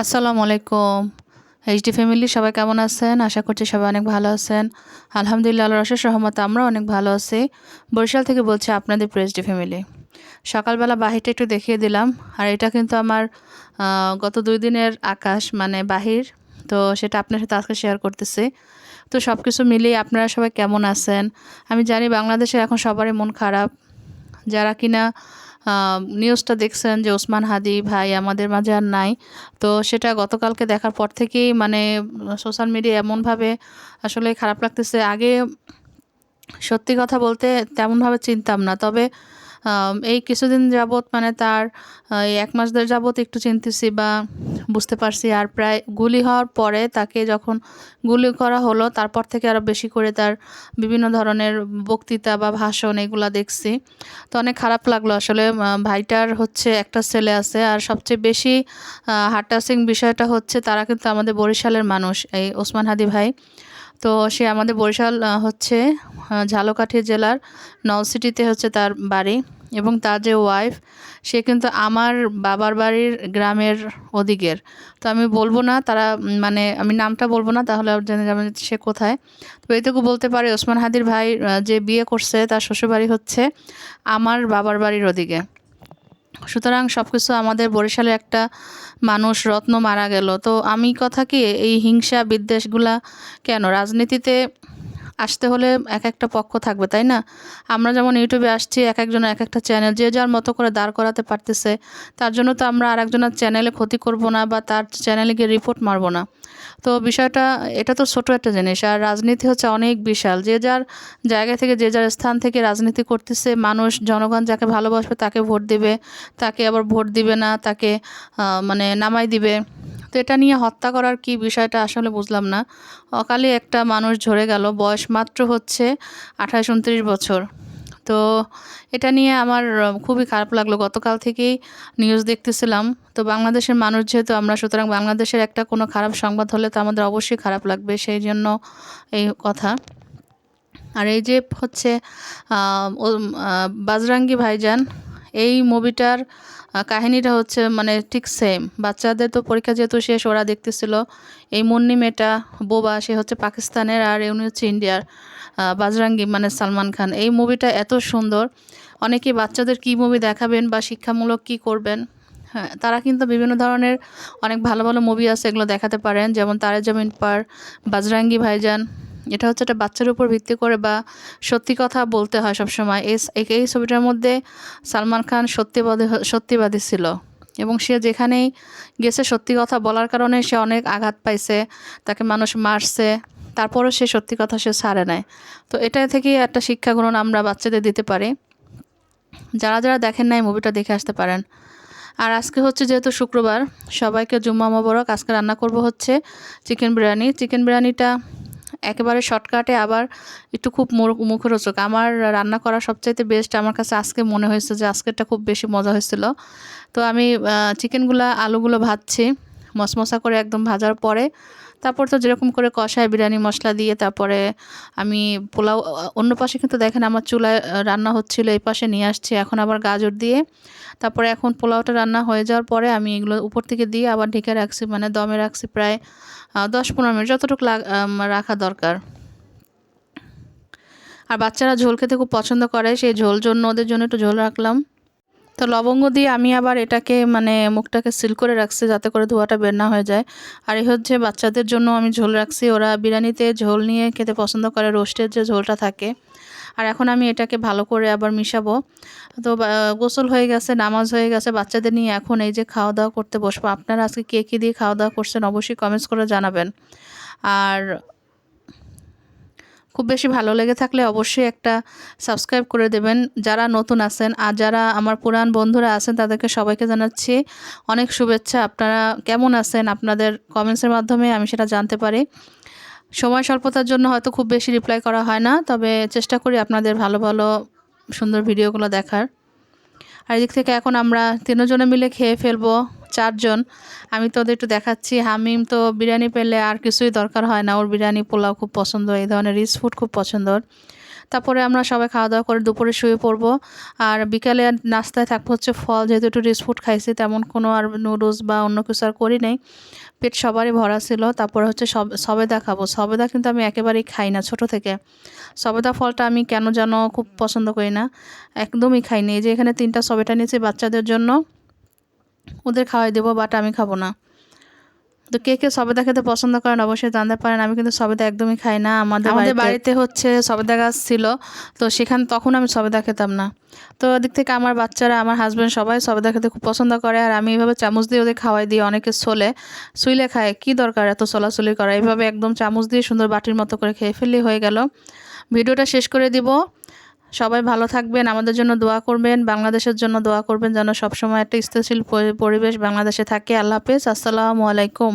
আসসালামু আলাইকুম। HD family সবাই কেমন আছেন? আশা করছি সবাই অনেক ভালো আছেন। আলহামদুলিল্লাহ আল্লাহ রসের সহমত আমরা অনেক ভালো আছি। বরিশাল থেকে বলছি আপনাদের প্রেসডি ফ্যামিলি সকালবেলা বাহিরটা একটু দেখিয়ে দিলাম। আর এটা কিন্তু আমার গত দুই দিনের আকাশ মানে বাহির। তো সেটা আপনার সাথে আজকে শেয়ার করতেছি। তো সব কিছু মিলিয়ে আপনারা সবাই কেমন আছেন? আমি জানি বাংলাদেশের এখন সবারই মন খারাপ। যারা কিনা নিউজটা দেখছেন যে ওসমান হাদি ভাই আমাদের মাঝে আর নাই। তো সেটা গতকালকে দেখার পর থেকেই মানে সোশ্যাল মিডিয়া এমনভাবে আসলে খারাপ লাগতেছে। আগে সত্যি কথা বলতে তেমনভাবে চিনতাম না। তবে এই কিছুদিন যাবৎ মানে তার এই এক মাস ধরে যাবৎ একটু চিনতেছি বা বুঝতে পারছি। আর প্রায় গুলি হওয়ার পরে তাকে যখন গুলি করা হলো, তারপর থেকে আরও বেশি করে তার বিভিন্ন ধরনের বক্তৃতা বা ভাষণ এগুলা দেখছি। তো অনেক খারাপ লাগল আসলে ভাইটার হচ্ছে একটা ছেলে আছে। আর সবচেয়ে বেশি হার্ট টাচিং বিষয়টা হচ্ছে তারা কিন্তু আমাদের বরিশালের মানুষ, এই ওসমান হাদি ভাই। তো সে আমাদের বরিশাল হচ্ছে ঝালকাঠি জেলার নলসিটিতে হচ্ছে তার বাড়ি। এবং তার যে ওয়াইফ সে কিন্তু আমার বাবার বাড়ির গ্রামের ওদিকের। তো আমি বলব না তারা মানে আমি নামটা বলব না, তাহলে জেনে যাবেন সে কোথায়। তো এইটুকু বলতে পারি, ওসমান হাদির ভাই যে বিয়ে করছে, তার শ্বশুরবাড়ি হচ্ছে আমার বাবার বাড়ির ওদিকে। সুতরাং সব কিছু আমাদের বরিশালে একটা মানুষ রত্ন মারা গেল। তো আমি কথা কি, এই হিংসা বিদ্বেষগুলা কেন? রাজনীতিতে আসতে হলে এক একটা পক্ষ থাকবে, তাই না? আমরা যেমন ইউটিউবে আসছি, এক একজনের এক একটা চ্যানেল যে যার মতো করে দাঁড় করাতে পারতেছে, তার জন্য তো আমরা আর একজনের চ্যানেলে ক্ষতি করব না বা তার চ্যানেলে গিয়ে রিপোর্ট মারবো না। তো বিষয়টা, এটা তো ছোট একটা জিনিস, আর রাজনীতি হচ্ছে অনেক বিশাল। যে যার জায়গা থেকে, যে যার স্থান থেকে রাজনীতি করতেছে, মানুষ, জনগণ যাকে ভালোবাসবে তাকে ভোট দিবে, তাকে আবার ভোট দিবে না, তাকে মানে নামাই দিবে। তো এটা নিয়ে হত্যা করার কি বিষয়টা আসলে বুঝলাম না। অকালে একটা মানুষ ঝরে গেল, বয়স মাত্র হচ্ছে আঠাশ উনত্রিশ বছর। তো এটা নিয়ে আমার খুবই খারাপ লাগল। গতকাল থেকেই নিউজ দেখতেছিলাম। তো বাংলাদেশের মানুষ যেহেতু আমরা, সুতরাং বাংলাদেশের একটা কোনো খারাপ সংবাদ হলে তো আমাদের অবশ্যই খারাপ লাগবে, সেই জন্য এই কথা। আর এই যে হচ্ছে বাজরাঙ্গি ভাইজান, এই মুভিটার কাহিনীটা হচ্ছে মানে ঠিক সেম বাচ্চাদের তো পরীক্ষা যেহেতু শেষ, ওরা দেখতেছিল এই মুন্নি মেয়েটা, বোবা, সে হচ্ছে পাকিস্তানের আর উনি হচ্ছে ইন্ডিয়ার বাজরাঙ্গি মানে সালমান খান। এই মুভিটা এত সুন্দর। অনেকে বাচ্চাদের কি মুভি দেখাবেন বা শিক্ষামূলক কি করবেন হ্যাঁ তারা কিন্তু বিভিন্ন ধরনের অনেক ভালো ভালো মুভি আছে এগুলো দেখাতে পারেন। যেমন তারে জমিন পার, বাজরাঙ্গি ভাইজান এটা হচ্ছে একটা বাচ্চার উপর ভিত্তি করে বা সত্যি কথা বলতে হয় সবসময়। এই এই- ছবিটার মধ্যে সালমান খান সত্যিবাদী সত্যিবাদী ছিল এবং সে যেখানেই গেছে সত্যি কথা বলার কারণে সে অনেক আঘাত পাইছে, তাকে মানুষ মারছে, তারপরও সে সত্যি কথা সে ছাড়ে নেয় তো এটা থেকে একটা শিক্ষা গ্রহণ আমরা বাচ্চাদের দিতে পারি। যারা যারা দেখেন নাই মুভিটা দেখে আসতে পারেন। আর আজকে হচ্ছে যেহেতু শুক্রবার, সবাইকে জুম্মা মোবারক। আজকে রান্না করব হচ্ছে চিকেন বিরিয়ানি। চিকেন বিরিয়ানিটা একেবারে শর্টকাটে আবার একটু খুব মুখরোচক। আমার রান্না করা সবচাইতে বেস্ট আমার কাছে আজকে মনে হয়েছে যে আজকেরটা খুব বেশি মজা হয়েছিল। তো আমি চিকেনগুলো আলুগুলো ভাজছি। মশমশা করে একদম ভাজার পরে তারপর তো যেরকম করে কষায় বিরিয়ানি মশলা দিয়ে তারপরে আমি পোলাও, অন্য পাশে কিন্তু দেখেন আমার চুলায় রান্না হচ্ছিল, এই পাশে নিয়ে আসছি। এখন আবার গাজর দিয়ে, তারপরে এখন পোলাওটা রান্না হয়ে যাওয়ার পরে আমি এগুলো উপর থেকে দিয়ে আবার ঢেকে রাখছি মানে দমে রাখছি প্রায় দশ পনেরো মিনিট, যতটুকু রাখা দরকার। আর বাচ্চারা ঝোল খেতে খুব পছন্দ করে, সেই ঝোল জন্য, ওদের জন্য একটু ঝোল রাখলাম। তো লবঙ্গ দিয়ে আমি আবার এটাকে মানে মুখটাকে সিল করে রাখছি যাতে করে ধোয়াটা বের না হয়ে যায়। আর এই হচ্ছে বাচ্চাদের জন্য আমি ঝোল রাখছি। ওরা বিরিয়ানিতে ঝোল নিয়ে খেতে পছন্দ করে, রোস্টের যে ঝোলটা থাকে। আর এখন আমি এটাকে ভালো করে আবার মিশাবো। তো গোসল হয়ে গেছে, নামাজ হয়ে গেছে, বাচ্চাদের নিয়ে এখন এই যে খাওয়া দাওয়া করতে বসবো। আপনারা আজকে কে কী দিয়ে খাওয়া দাওয়া করছেন অবশ্যই কমেন্টস করে জানাবেন। আর খুব বেশি ভালো লেগে থাকলে অবশ্যই একটা সাবস্ক্রাইব করে দেবেন। যারা নতুন আছেন আর যারা আমার পুরান বন্ধুরা আছেন, তাদেরকে সবাইকে জানাচ্ছি অনেক শুভেচ্ছা। আপনারা কেমন আছেন? আপনাদের কমেন্টসের মাধ্যমে আমি সেটা জানতে পারি। সময় স্বল্পতার জন্য হয়তো খুব বেশি রিপ্লাই করা হয় না, তবে চেষ্টা করি আপনাদের ভালো ভালো, সুন্দর ভিডিওগুলো দেখার। আর এদিক থেকে এখন আমরা তিনজনে মিলে খেয়ে ফেলব। চারজন। আমি তো ওদের একটু দেখাচ্ছি। হামিম তো বিরিয়ানি পেলে আর কিছুই দরকার হয় না। ওর বিরিয়ানি পোলাও খুব পছন্দ, এই ধরনের রিচ ফুড খুব পছন্দ। তারপরে আমরা সবাই খাওয়া দাওয়া করে দুপুরে শুয়ে পড়ব। আর বিকালে নাস্তায় থাকব হচ্ছে ফল। যেহেতু একটু রিচ ফুড খাইছি, তেমন কোনো আর নুডলস বা অন্য কিছু আর করি নাই। পেট সবারই ভরা ছিল। তারপরে হচ্ছে সব, সবেদা খাব। সবেদা কিন্তু আমি একেবারেই খাই না ছোট থেকে। সবেদা ফলটা আমি কেন যেন খুব পছন্দ করি না। একদমই খাই না এই যে এখানে তিনটা সবেটা নিয়েছি বাচ্চাদের জন্য। ওদের খাওয়াই দেবো বাট আমি খাব না। তো কে কে সবেদা খেতে পছন্দ করেন অবশ্যই জানতে পারেন। আমি কিন্তু সবেদা একদমই খাই না। আমাদের আমাদের বাড়িতে হচ্ছে সবেদা গাছ ছিল তো সেখানে তখন আমি সবেদা খেতাম না। তো ওদিক থেকে আমার বাচ্চারা আমার হাজব্যান্ড সবাই সবেদা খেতে খুব পছন্দ করে আর আমি এইভাবে চামচ দিয়ে ওদের খাওয়াই দিই অনেকে সোলে সুইলে খায়। কি দরকার এত সোলাসুলি করা? এইভাবে একদম চামচ দিয়ে সুন্দর বাটির মতো করে খেয়ে ফেললেই হয়ে গেল। ভিডিওটা শেষ করে দিব। সবাই ভালো থাকবেন, আমাদের জন্য দোয়া করবেন, বাংলাদেশের জন্য দোয়া করবেন যেন সবসময় একটা স্থিতিশীল পরিবেশ বাংলাদেশে থাকে। আল্লাহ হাফেজ, আসসালামু আলাইকুম।